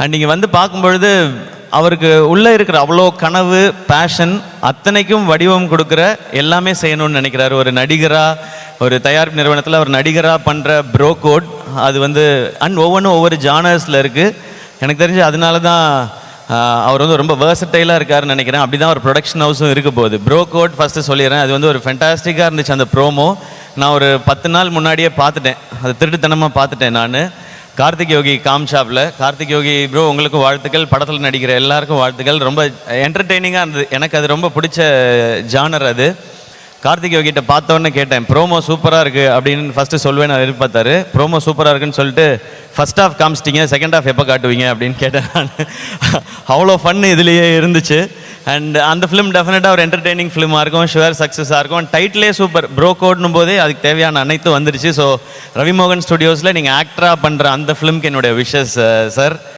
And நீங்கள் வந்து பார்க்கும்பொழுது அவருக்கு உள்ளே இருக்கிற அவ்வளோ கனவு பேஷன் அத்தனைக்கும் வடிவம் கொடுக்குற எல்லாமே செய்யணும்னு நினைக்கிறாரு. ஒரு நடிகராக ஒரு தயாரிப்பு நிறுவனத்தில் அவர் நடிகராக பண்ணுற ப்ரோ கோட் அது வந்து அண்ட் ஒவ்வொன்றும் ஒவ்வொரு ஜானர்ஸில் இருக்குது எனக்கு தெரிஞ்சு அதனால தான் அவர் வந்து ரொம்ப வேர்சட்டைலாக இருக்காருன்னு நினைக்கிறேன். அப்படி தான் ஒரு ப்ரொடக்ஷன் ஹவுஸும் இருக்க போகுது. ப்ரோ கோட் ஃபஸ்ட்டு சொல்லிடுறேன். அது வந்து ஒரு ஃபென்டாஸ்டிக்காக இருந்துச்சு அந்த ப்ரோமோ நான் ஒரு பத்து நாள் முன்னாடியே பார்த்துட்டேன். அது திருட்டுத்தனமாக பார்த்துட்டேன் நான். கார்த்திக் யோகி காம் ஷாப்பில் கார்த்திக் யோகி ப்ரோ உங்களுக்கு வாழ்த்துக்கள். படத்தில் நடிக்கிற எல்லாருக்கும் வாழ்த்துக்கள். ரொம்ப என்டர்டெய்னிங்காக இருந்தது. எனக்கு அது ரொம்ப பிடிச்ச ஜானர் அது. கார்த்திக் யோகிட்ட பார்த்தோன்னே கேட்டேன். ப்ரோமோ சூப்பராக இருக்குது அப்படின்னு ஃபஸ்ட்டு சொல்வேன் நான் எதிர்பார்த்தாரு. ப்ரோமோ சூப்பராக இருக்குன்னு சொல்லிட்டு ஃபர்ஸ்ட் ஆஃப் காமிச்சிட்டிங்க செகண்ட் ஆஃப் எப்போ காட்டுவீங்க அப்படின்னு கேட்டேன் நான். அவ்வளோ ஃபன் இதுலேயே இருந்துச்சு. அண்ட் uh, அந்த ஃபிலிம் டெஃபினட்டாக ஒரு என்டர்டெய்னிங் ஃபிலிமாக இருக்கும் ஷுவர் சக்ஸஸாக இருக்கும். டைட்டிலே சூப்பர் ப்ரோ கோட்னும் போதே அதுக்கு தேவையான அனைத்து வந்துருச்சு. ஸோ ரவிமோகன் ஸ்டுடியோஸில் நீங்கள் ஆக்டராக பண்ணுற அந்த ஃபிலிம்க்கு என்னுடைய விஷஸ் சார் uh,